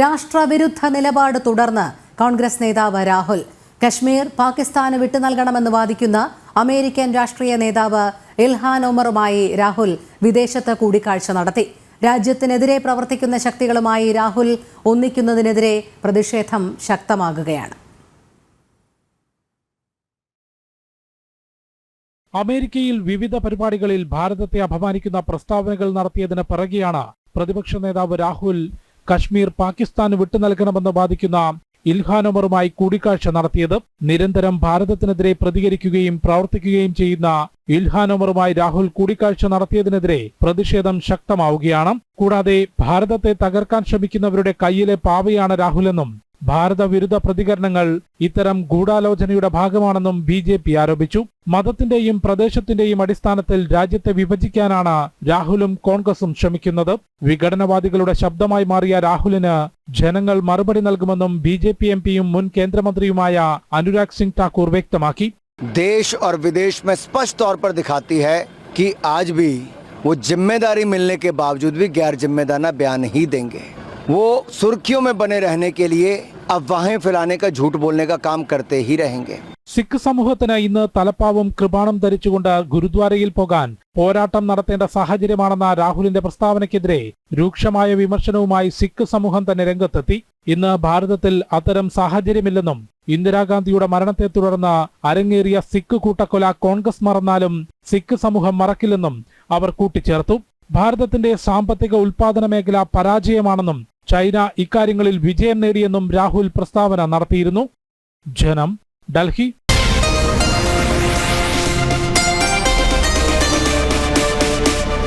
രാഷ്ട്രവിരുദ്ധ നിലപാട് തുടർന്ന് കോൺഗ്രസ് നേതാവ് രാഹുൽ. കശ്മീർ പാകിസ്ഥാന് വിട്ടു നൽകണമെന്ന് വാദിക്കുന്ന അമേരിക്കൻ രാഷ്ട്രീയ നേതാവ് ഇൽഹാൻ ഒമറുമായി രാഹുൽ വിദേശത്ത് കൂടിക്കാഴ്ച നടത്തി. രാജ്യത്തിനെതിരെ പ്രവർത്തിക്കുന്ന ശക്തികളുമായി രാഹുൽ ഒന്നിക്കുന്നതിനെതിരെ പ്രതിഷേധം ശക്തമാകുകയാണ്. അമേരിക്കയിൽ വിവിധ പരിപാടികളിൽ ഭാരതത്തെ അപമാനിക്കുന്ന പ്രസ്താവനകൾ നടത്തിയതിന് പിറകെയാണ് പ്രതിപക്ഷ നേതാവ് രാഹുൽ കശ്മീർ പാകിസ്ഥാന് വിട്ടു നൽകണമെന്ന് വാദിക്കുന്ന ഇൽഹാൻ ഒമറുമായി കൂടിക്കാഴ്ച നടത്തിയത് നിരന്തരം ഭാരതത്തിനെതിരെ പ്രതികരിക്കുകയും പ്രവർത്തിക്കുകയും ചെയ്യുന്ന ഇൽഹാൻ ഒമറുമായി രാഹുൽ കൂടിക്കാഴ്ച നടത്തിയതിനെതിരെ പ്രതിഷേധം ശക്തമാവുകയാണ്. കൂടാതെ ഭാരതത്തെ തകർക്കാൻ ശ്രമിക്കുന്നവരുടെ കയ്യിലെ പാവയാണ് രാഹുലെന്നും ഭാരത വിരുദ്ധ പ്രതികരണങ്ങൾ ഇത്തരം ഗൂഢാലോചനയുടെ ഭാഗമാണെന്നും ബി ജെ പി ആരോപിച്ചു മതത്തിന്റെയും പ്രദേശത്തിന്റെയും അടിസ്ഥാനത്തിൽ രാജ്യത്തെ വിഭജിക്കാനാണ് രാഹുലും കോൺഗ്രസും ശ്രമിക്കുന്നത് വിഘടനവാദികളുടെ ശബ്ദമായി മാറിയ രാഹുലിന് ജനങ്ങൾ മറുപടി നൽകുമെന്നും ബി ജെ പി എം പിയും മുൻ കേന്ദ്രമന്ത്രിയുമായ അനുരാഗ് സിംഗ് ഠാക്കൂർ വ്യക്തമാക്കി देश और विदेश में स्पष्ट तौर पर दिखाती है कि आज भी वो जिम्मेदारी मिलने के बावजूद भी गैर जिम्मेदाराना बयान ही देंगे वो सुर्खियों में बने रहने के लिए अफवाहें फैलाने का झूठ बोलने का काम करते ही रहेंगे സിഖ് സമൂഹത്തിന് ഇന്ന് തലപ്പാവും കൃപാണം ധരിച്ചുകൊണ്ട് ഗുരുദ്വാരയിൽ പോകാൻ പോരാട്ടം നടത്തേണ്ട സാഹചര്യമാണെന്ന രാഹുലിന്റെ പ്രസ്താവനയ്ക്കെതിരെ രൂക്ഷമായ വിമർശനവുമായി സിഖ് സമൂഹം തന്നെ രംഗത്തെത്തി ഇന്ന് ഭാരതത്തിൽ അത്തരം സാഹചര്യമില്ലെന്നും ഇന്ദിരാഗാന്ധിയുടെ മരണത്തെ തുടർന്ന് അരങ്ങേറിയ സിഖ് കൂട്ടക്കൊല കോൺഗ്രസ് മറന്നാലും സിഖ് സമൂഹം മറക്കില്ലെന്നും അവർ കൂട്ടിച്ചേർത്തു ഭാരതത്തിന്റെ സാമ്പത്തിക ഉൽപാദന മേഖല പരാജയമാണെന്നും ചൈന ഇക്കാര്യങ്ങളിൽ വിജയം നേടിയെന്നും രാഹുൽ പ്രസ്താവന നടത്തിയിരുന്നു. ജനം ഡൽഹി